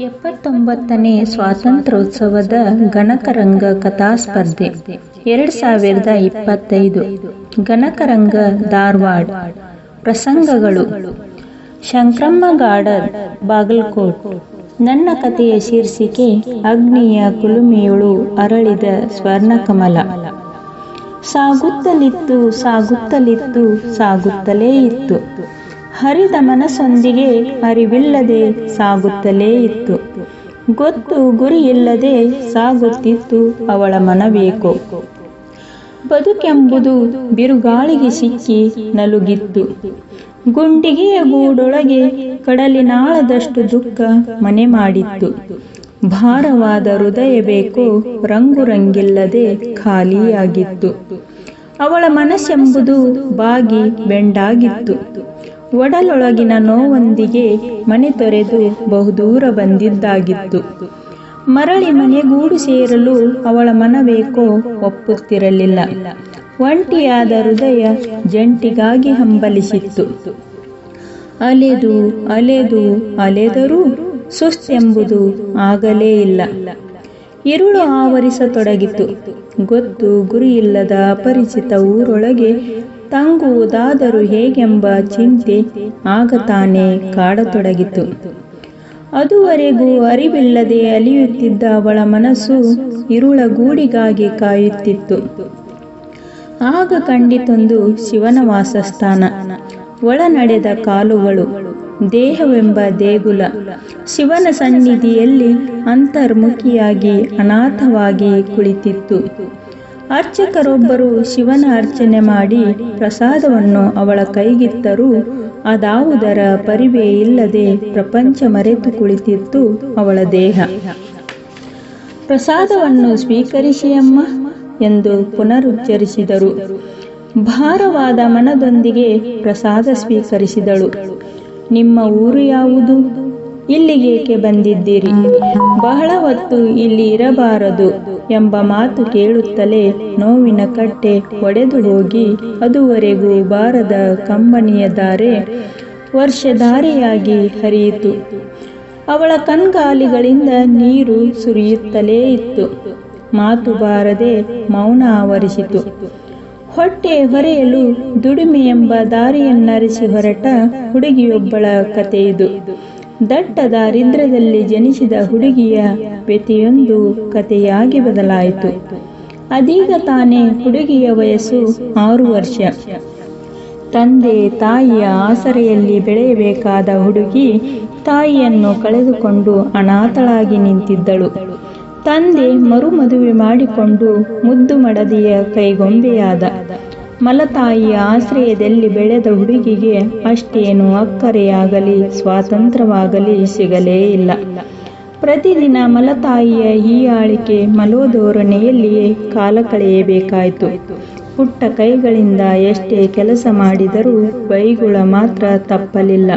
ಎಪ್ಪತ್ತೊಂಬತ್ತನೇ ಸ್ವಾತಂತ್ರ್ಯೋತ್ಸವದ ಗಣಕರಂಗ ಕಥಾಸ್ಪರ್ಧೆ. ಎರಡು ಸಾವಿರದ ಇಪ್ಪತ್ತೈದು. ಗಣಕರಂಗ ಧಾರವಾಡ. ಪ್ರಸಂಗಗಳು. ಶಂಕ್ರಮ್ಮ ಗಾರ್ಡನ್ ಬಾಗಲಕೋಟ್. ನನ್ನ ಕಥೆಯ ಶೀರ್ಷಿಕೆ ಅಗ್ನಿಯ ಕುಲುಮೆಯೊಳು ಅರಳಿದ ಸ್ವರ್ಣಕಮಲ. ಸಾಗುತ್ತಲಿತ್ತು ಸಾಗುತ್ತಲಿತ್ತು, ಸಾಗುತ್ತಲೇ ಇತ್ತು. ಹರಿದ ಮನಸ್ಸೊಂದಿಗೆ ಅರಿವಿಲ್ಲದೆ ಸಾಗುತ್ತಲೇ ಇತ್ತು. ಗೊತ್ತು ಗುರಿಯಿಲ್ಲದೆ ಸಾಗುತ್ತಿತ್ತು ಅವಳ ಮನವೇಕೋ ಬದುಕೆಂಬುದು ಬಿರುಗಾಳಿಗೆ ಸಿಕ್ಕಿ ನಲುಗಿತ್ತು. ಗುಂಡಿಗೆಯ ಗೂಡೊಳಗೆ ಕಡಲಿನಾಳದಷ್ಟು ದುಃಖ ಮನೆ ಮಾಡಿತ್ತು. ಭಾರವಾದ ಹೃದಯ ಬೇಕು ರಂಗು ರಂಗಿಲ್ಲದೆ ಖಾಲಿಯಾಗಿತ್ತು. ಅವಳ ಮನಸ್ಸೆಂಬುದು ಬಾಗಿ ಬೆಂಡಾಗಿತ್ತು. ಒಡಲೊಳಗಿನ ನೋವೊಂದಿಗೆ ಮನೆ ತೊರೆದು ಬಹುದೂರ ಬಂದಿದ್ದಾಗಿತ್ತು. ಮರಳಿ ಮನೆಗೂಡು ಸೇರಲು ಅವಳ ಮನವೇಕೋ ಒಪ್ಪುತ್ತಿರಲಿಲ್ಲ. ಒಂಟಿಯಾದ ಹೃದಯ ಜಂಟಿಗಾಗಿ ಹಂಬಲಿಸಿತ್ತು. ಅಲೆದು ಅಲೆದು, ಅಲೆದರೂ ಸುಸ್ತೆಂಬುದು ಆಗಲೇ ಇಲ್ಲ. ഇരുಳು ಆವರಿಸತೊಡಗಿತು. ಗೊತ್ತು ಗುರಿಯಿಲ್ಲದ ಅಪರಿಚಿತ ಊರೊಳಗೆ ತಂಗುವುದಾದರೂ ಹೇಗೆಂಬ ಚಿಂತೆ ಆಗ ತಾನೇ ಕಾಡತೊಡಗಿತು. ಅದುವರೆಗೂ ಅರಿವಿಲ್ಲದೆ ಅಲಿಯುತ್ತಿದ್ದ ಅವಳ ಮನಸ್ಸು ಇರುಳ ಗೂಡಿಗಾಗಿ ಕಾಯುತ್ತಿತ್ತು. ಆಗ ಕಂಡಿತೊಂದು ಶಿವನ ವಾಸಸ್ಥಾನ. ಒಳ ನಡೆದ ಕಾಲುಗಳು. ದೇಹವೆಂಬ ದೇಗುಲ. ಶಿವನ ಸನ್ನಿಧಿಯಲ್ಲಿ ಅಂತರ್ಮುಖಿಯಾಗಿ ಅನಾಥವಾಗಿ ಕುಳಿತಿತ್ತು. ಅರ್ಚಕರೊಬ್ಬರು ಶಿವನ ಅರ್ಚನೆ ಮಾಡಿ ಪ್ರಸಾದವನ್ನು ಅವಳ ಕೈಗಿತ್ತರೂ ಅದಾವುದರ ಪರಿವೇ ಇಲ್ಲದೆ ಪ್ರಪಂಚ ಮರೆತು ಕುಳಿತಿತ್ತು ಅವಳ ದೇಹ. ಪ್ರಸಾದವನ್ನು ಸ್ವೀಕರಿಸಿಯಮ್ಮ ಎಂದು ಪುನರುಚ್ಚರಿಸಿದರು. ಭಾರವಾದ ಮನದೊಂದಿಗೆ ಪ್ರಸಾದ ಸ್ವೀಕರಿಸಿದಳು. ನಿಮ್ಮ ಊರು ಯಾವುದು? ಇಲ್ಲಿಗೇಕೆ ಬಂದಿದ್ದೀರಿ? ಬಹಳ ಹೊತ್ತು ಇಲ್ಲಿ ಇರಬಾರದು ಎಂಬ ಮಾತು ಕೇಳುತ್ತಲೇ ನೋವಿನ ಕಟ್ಟೆ ಒಡೆದು ಹೋಗಿ ಅದುವರೆಗೂ ಬಾರದ ಕಂಬನಿಯ ಧಾರೆ ವರ್ಷಧಾರೆಯಾಗಿ ಹರಿಯಿತು. ಅವಳ ಕಣ್ಗಾಲಿಗಳಿಂದ ನೀರು ಸುರಿಯುತ್ತಲೇ ಇತ್ತು. ಮಾತು ಬಾರದೆ ಮೌನ ಆವರಿಸಿತು. ಹೊಟ್ಟೆ ಹೊರೆಯಲು ದುಡಿಮೆ ಎಂಬ ದಾರಿಯನ್ನರಿಸಿ ಹೊರಟ ಹುಡುಗಿಯೊಬ್ಬಳ ಕಥೆಯಿದು ದಟ್ಟ ದಾರಿದ್ರ್ಯದಲ್ಲಿ ಜನಿಸಿದ ಹುಡುಗಿಯ ವ್ಯತಿಯೊಂದು ಕಥೆಯಾಗಿ ಬದಲಾಯಿತು. ಅದೀಗ ತಾನೇ ಹುಡುಗಿಯ ವಯಸ್ಸು ಆರು ವರ್ಷ. ತಂದೆ ತಾಯಿಯ ಆಸರೆಯಲ್ಲಿ ಬೆಳೆಯಬೇಕಾದ ಹುಡುಗಿ ತಾಯಿಯನ್ನು ಕಳೆದುಕೊಂಡು ಅನಾಥಳಾಗಿ ನಿಂತಿದ್ದಳು. ತಂದೆ ಮರುಮದುವೆ ಮಾಡಿಕೊಂಡು ಮುದ್ದು ಮಡದಿಯ ಕೈಗೊಂಬೆಯಾದ. ಮಲತಾಯಿಯ ಆಶ್ರಯದಲ್ಲಿ ಬೆಳೆದ ಹುಡುಗಿಗೆ ಅಷ್ಟೇನು ಅಕ್ಕರೆಯಾಗಲಿ, ಸ್ವಾತಂತ್ರ್ಯವಾಗಲಿ ಸಿಗಲೇ ಇಲ್ಲ. ಪ್ರತಿದಿನ ಮಲತಾಯಿಯ ಈ ಆಳಿಕೆ ಮಲೋಧೋರಣೆಯಲ್ಲಿಯೇ ಕಾಲ ಕಳೆಯಬೇಕಾಯಿತು. ಪುಟ್ಟ ಕೈಗಳಿಂದ ಎಷ್ಟೇ ಕೆಲಸ ಮಾಡಿದರೂ ಬೈಗುಳ ಮಾತ್ರ ತಪ್ಪಲಿಲ್ಲ.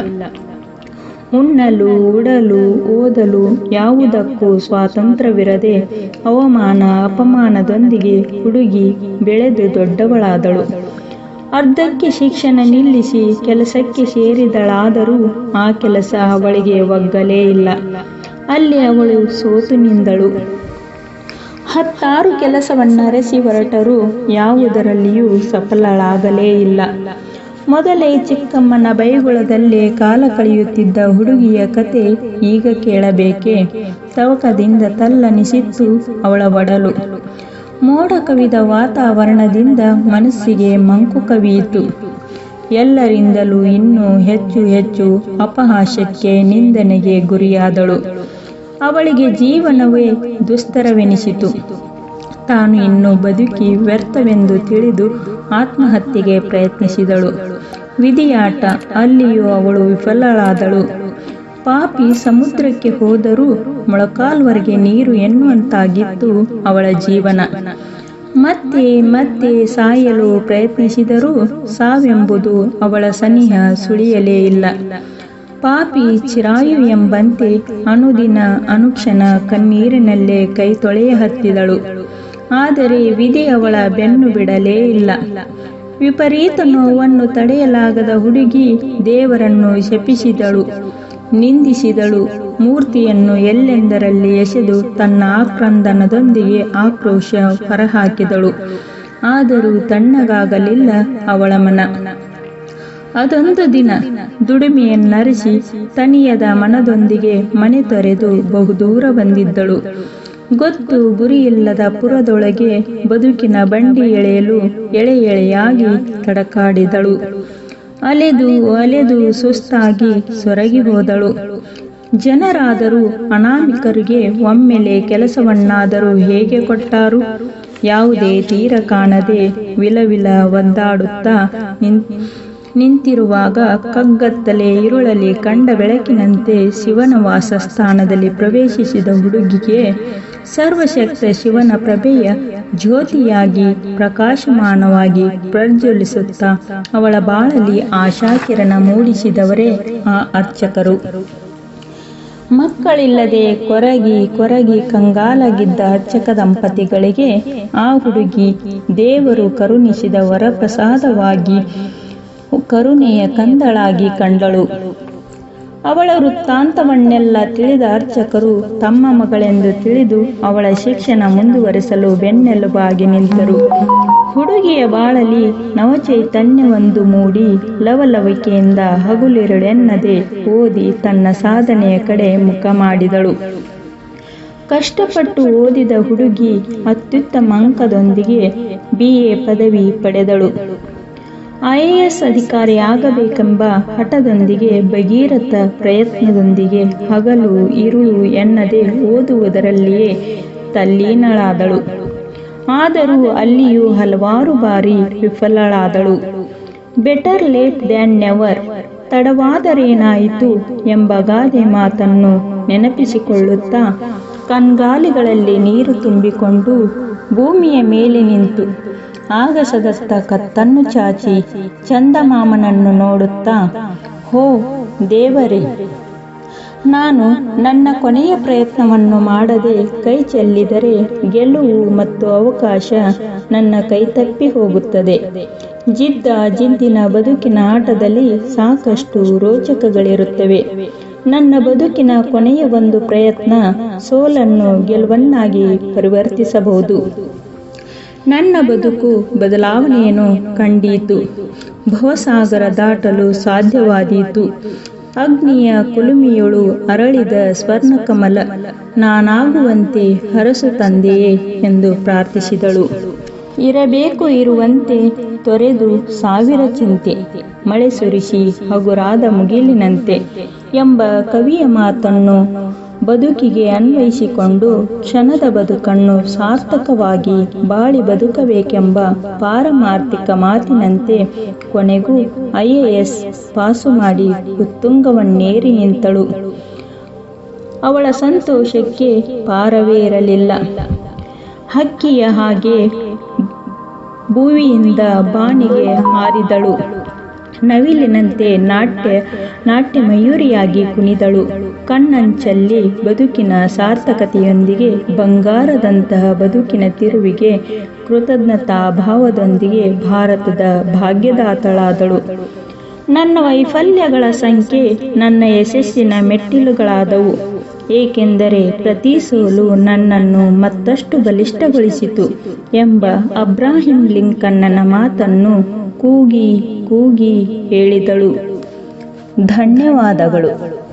ಉಣ್ಣಲು ಉಡಲು, ಓದಲು ಯಾವುದಕ್ಕೂ ಸ್ವಾತಂತ್ರ್ಯವಿರದೆ ಅವಮಾನ, ಅಪಮಾನದೊಂದಿಗೆ ಹುಡುಗಿ ಬೆಳೆದು ದೊಡ್ಡವಳಾದಳು. ಅರ್ಧಕ್ಕೆ ಶಿಕ್ಷಣ ನಿಲ್ಲಿಸಿ ಕೆಲಸಕ್ಕೆ ಸೇರಿದಳಾದರೂ ಆ ಕೆಲಸ ಅವಳಿಗೆ ಒಗ್ಗಲೇ ಇಲ್ಲ. ಅಲ್ಲಿ ಅವಳು ಸೋತು ನಿಂದಳು. ಹತ್ತಾರು ಕೆಲಸವನ್ನರಸಿ ಹೊರಟರೂ ಯಾವುದರಲ್ಲಿಯೂ ಸಫಲಳಾಗಲೇ ಇಲ್ಲ. ಮೊದಲೇ ಚಿಕ್ಕಮ್ಮನ ಬೈಗುಳದಲ್ಲೇ ಕಾಲ ಕಳೆಯುತ್ತಿದ್ದ ಹುಡುಗಿಯ ಕತೆ ಈಗ ಕೇಳಬೇಕೆ? ತವಕದಿಂದ ತಲ್ಲನಿಸಿತ್ತು ಅವಳ ಒಡಲು. ಮೋಡ ಕವಿದ ವಾತಾವರಣದಿಂದ ಮನಸ್ಸಿಗೆ ಮಂಕು ಕವಿಯಿತು. ಎಲ್ಲರಿಂದಲೂ ಇನ್ನೂ ಹೆಚ್ಚು ಹೆಚ್ಚು ಅಪಹಾಸ್ಯಕ್ಕೆ ನಿಂದನೆಗೆ ಗುರಿಯಾದಳು. ಅವಳಿಗೆ ಜೀವನವೇ ದುಸ್ತರವೆನಿಸಿತು. ತಾನು ಇನ್ನು ಬದುಕಿ ವ್ಯರ್ಥವೆಂದು ತಿಳಿದು ಆತ್ಮಹತ್ಯೆಗೆ ಪ್ರಯತ್ನಿಸಿದಳು. ವಿಧಿಯಾಟ. ಅಲ್ಲಿಯೂ ಅವಳು ವಿಫಲಳಾದಳು. ಪಾಪಿ ಸಮುದ್ರಕ್ಕೆ ಹೋದರೂ ಮೊಳಕಾಲ್ವರೆಗೆ ನೀರು ಎನ್ನುವಂತಾಗಿತ್ತು ಅವಳ ಜೀವನ. ಮತ್ತೆ ಮತ್ತೆ ಸಾಯಲು ಪ್ರಯತ್ನಿಸಿದರೂ ಸಾವೆಂಬುದು ಅವಳ ಸನಿಹ ಸುಳಿಯಲೇ ಇಲ್ಲ. ಪಾಪಿ ಚಿರಾಯು ಎಂಬಂತೆ ಅನುದಿನ ಅನುಕ್ಷಣ ಕಣ್ಣೀರಿನಲ್ಲೇ ಕೈ ತೊಳೆಯ ಹತ್ತಿದಳು ಆದರೆ ವಿಧಿ ಅವಳ ಬೆನ್ನು ಬಿಡಲೇ ಇಲ್ಲ. ವಿಪರೀತ ನೋವನ್ನು ತಡೆಯಲಾಗದ ಹುಡುಗಿ ದೇವರನ್ನು ಶಪಿಸಿದಳು, ನಿಂದಿಸಿದಳು, ಮೂರ್ತಿಯನ್ನು ಎಲ್ಲೆಂದರಲ್ಲಿ ಎಸೆದು ತನ್ನ ಆಕ್ರಂದನದೊಂದಿಗೆ ಆಕ್ರೋಶ ಹೊರಹಾಕಿದಳು. ಆದರೂ ತಣ್ಣಗಾಗಲಿಲ್ಲ ಅವಳ ಮನ. ಅದೊಂದು ದಿನ ದುಡಿಮೆಯನ್ನರಿಸಿ ತನಿಯದ ಮನದೊಂದಿಗೆ ಮನೆ ತೊರೆದು ಬಹುದೂರ ಬಂದಿದ್ದಳು. ಗೊತ್ತು ಗುರಿಯಿಲ್ಲದ ಪುರದೊಳಗೆ ಬದುಕಿನ ಬಂಡಿ ಎಳೆಯಲು ಎಳೆ ಎಳೆಯಾಗಿ ತಡಕಾಡಿದಳು. ಅಲೆದು ಅಲೆದು ಸುಸ್ತಾಗಿ ಸೊರಗಿ ಹೋದಳು. ಜನರಾದರೂ ಅನಾಮಿಕರಿಗೆ ಒಮ್ಮೆಲೆ ಕೆಲಸವನ್ನಾದರೂ ಹೇಗೆ ಕೊಟ್ಟಾರು? ಯಾವುದೇ ತೀರ ಕಾಣದೆ ವಿಲವಿಲ ಒದ್ದಾಡುತ್ತಾ ನಿಂತಿರುವಾಗ ಕಗ್ಗತ್ತಲೆ ಇರುಳಲಿ ಕಂಡ ಬೆಳಕಿನಂತೆ ಶಿವನ ವಾಸಸ್ಥಾನದಲ್ಲಿ ಪ್ರವೇಶಿಸಿದ ಹುಡುಗಿಗೆ ಸರ್ವಶಕ್ತ ಶಿವನ ಪ್ರಭೆಯ ಜ್ಯೋತಿಯಾಗಿ ಪ್ರಕಾಶಮಾನವಾಗಿ ಪ್ರಜ್ವಲಿಸುತ್ತಾ ಅವಳ ಬಾಳಲ್ಲಿ ಆಶಾಕಿರಣ ಮೂಡಿಸಿದವರೇ ಆ ಅರ್ಚಕರು. ಮಕ್ಕಳಿಲ್ಲದೆ ಕೊರಗಿ ಕೊರಗಿ ಕಂಗಾಲಾಗಿದ್ದ ಅರ್ಚಕ ದಂಪತಿಗಳಿಗೆ ಆ ಹುಡುಗಿ ದೇವರು ಕರುಣಿಸಿದ ವರಪ್ರಸಾದವಾಗಿ ಕರುಣೆಯ ಕಂದಳಾಗಿ ಕಂಡಳು. ಅವಳ ವೃತ್ತಾಂತವನ್ನೆಲ್ಲ ತಿಳಿದ ಅರ್ಚಕರು ತಮ್ಮ ಮಗಳೆಂದು ತಿಳಿದು ಅವಳ ಶಿಕ್ಷಣ ಮುಂದುವರೆಸಲು ಬೆನ್ನೆಲುಬಾಗಿ ನಿಂತರು. ಹುಡುಗಿಯ ಬಾಳಲಿ ನವಚೈತನ್ಯವೊಂದು ಮೂಡಿ ಲವಲವಿಕೆಯಿಂದ ಹಗುಲಿರುಳೆನ್ನದೆ ಓದಿ ತನ್ನ ಸಾಧನೆಯ ಕಡೆ ಮುಖ ಮಾಡಿದಳು. ಕಷ್ಟಪಟ್ಟು ಓದಿದ ಹುಡುಗಿ ಅತ್ಯುತ್ತಮ ಅಂಕದೊಂದಿಗೆ ಬಿ ಎ ಪದವಿ ಪಡೆದಳು. ಐಎಎಸ್ ಅಧಿಕಾರಿಯಾಗಬೇಕೆಂಬ ಹಠದೊಂದಿಗೆ ಭಗೀರಥ ಪ್ರಯತ್ನದೊಂದಿಗೆ ಹಗಲು ಇರುಳು ಎನ್ನದೆ ಓದುವುದರಲ್ಲಿಯೇ ತಲ್ಲೀನಳಾದಳು. ಆದರೂ ಅಲ್ಲಿಯೂ ಹಲವಾರು ಬಾರಿ ವಿಫಲಳಾದಳು. Better late than never. ತಡವಾದರೇನಾಯಿತು? ಎಂಬ ಗಾದೆ ಮಾತನ್ನು ನೆನಪಿಸಿಕೊಳ್ಳುತ್ತಾ ಕಣ್ಗಾಲಿಗಳಲ್ಲಿ ನೀರು ತುಂಬಿಕೊಂಡು ಭೂಮಿಯ ಮೇಲೆ ನಿಂತು ಆಗಸದತ್ತ ಕತ್ತನ್ನು ಚಾಚಿ ಚಂದಮಾಮನನ್ನು ನೋಡುತ್ತಾ, ಹೋ, ದೇವರೇ, ನಾನು ನನ್ನ ಕೊನೆಯ ಪ್ರಯತ್ನವನ್ನು ಮಾಡದೆ ಕೈ ಚೆಲ್ಲಿದರೆ ಗೆಲುವು ಮತ್ತು ಅವಕಾಶ ನನ್ನ ಕೈ ತಪ್ಪಿ ಹೋಗುತ್ತದೆ. ಜಿದ್ದ, ಜಿದ್ದಿನ ಬದುಕಿನ ಆಟದಲ್ಲಿ ಸಾಕಷ್ಟು ರೋಚಕಗಳಿರುತ್ತವೆ. ನನ್ನ ಬದುಕಿನ ಕೊನೆಯ ಒಂದು ಪ್ರಯತ್ನ ಸೋಲನ್ನು ಗೆಲುವನ್ನಾಗಿ ಪರಿವರ್ತಿಸಬಹುದು. ನನ್ನ ಬದುಕು ಬದಲಾವಣೆಯನ್ನು ಕಂಡೀತು. ಭವಸಾಗರ ದಾಟಲು ಸಾಧ್ಯವಾದೀತು. ಅಗ್ನಿಯ ಕುಲುಮಿಯೊಳು ಅರಳಿದ ಸ್ವರ್ಣಕಮಲ ನಾನಾಗುವಂತೆ ಹರಸು ತಂದೆಯೇ ಎಂದು ಪ್ರಾರ್ಥಿಸಿದಳು. ಇರಬೇಕು ಇರುವಂತೆ ತೊರೆದು ಸಾವಿರ ಚಿಂತೆ. ಮಳೆ ಸುರಿಸಿ ಹಗುರಾದ ಮುಗಿಲಿನಂತೆ. ಎಂಬ ಕವಿಯ ಮಾತನ್ನು ಬದುಕಿಗೆ ಅನ್ವಯಿಸಿಕೊಂಡು ಕ್ಷಣದ ಬದುಕನ್ನು ಸಾರ್ಥಕವಾಗಿ ಬಾಳಿ ಬದುಕಬೇಕೆಂಬ ಪಾರಮಾರ್ಥಿಕ ಮಾತಿನಂತೆ ಕೊನೆಗೂ ಐಎಎಸ್ ಪಾಸು ಮಾಡಿ ಉತ್ತುಂಗವನ್ನೇರಿ ನಿಂತಳು. ಅವಳ ಸಂತೋಷಕ್ಕೆ ಪಾರವೇ ಇರಲಿಲ್ಲ. ಹಕ್ಕಿಯ ಹಾಗೆ ಭೂವಿಯಿಂದ ಬಾಣಿಗೆ ಹಾರಿದಳು. ನವಿಲಿನಂತೆ ನಾಟ್ಯ ನಾಟ್ಯ ಮಯೂರಿಯಾಗಿ ಕುಣಿದಳು. ಕಣ್ಣಂಚಲ್ಲಿ ಬದುಕಿನ ಸಾರ್ಥಕತೆಯೊಂದಿಗೆ ಬಂಗಾರದಂತಹ ಬದುಕಿನ ತಿರುವಿಗೆ ಕೃತಜ್ಞತಾ ಭಾವದೊಂದಿಗೆ ಭಾರತದ ಭಾಗ್ಯದಾತಳಾದಳು. ನನ್ನ ವೈಫಲ್ಯಗಳ ಸಂಖ್ಯೆ ನನ್ನ ಯಶಸ್ಸಿನ ಮೆಟ್ಟಿಲುಗಳಾದವು. ಏಕೆಂದರೆ ಪ್ರತಿ ಸೋಲು ನನ್ನನ್ನು ಮತ್ತಷ್ಟು ಬಲಿಷ್ಠಗೊಳಿಸಿತು ಎಂಬ ಅಬ್ರಾಹಿಂ ಲಿಂಕನ್ನನ ಮಾತನ್ನು ಕೂಗಿ ಕೂಗಿ ಹೇಳಿದಳು. ಧನ್ಯವಾದಗಳು.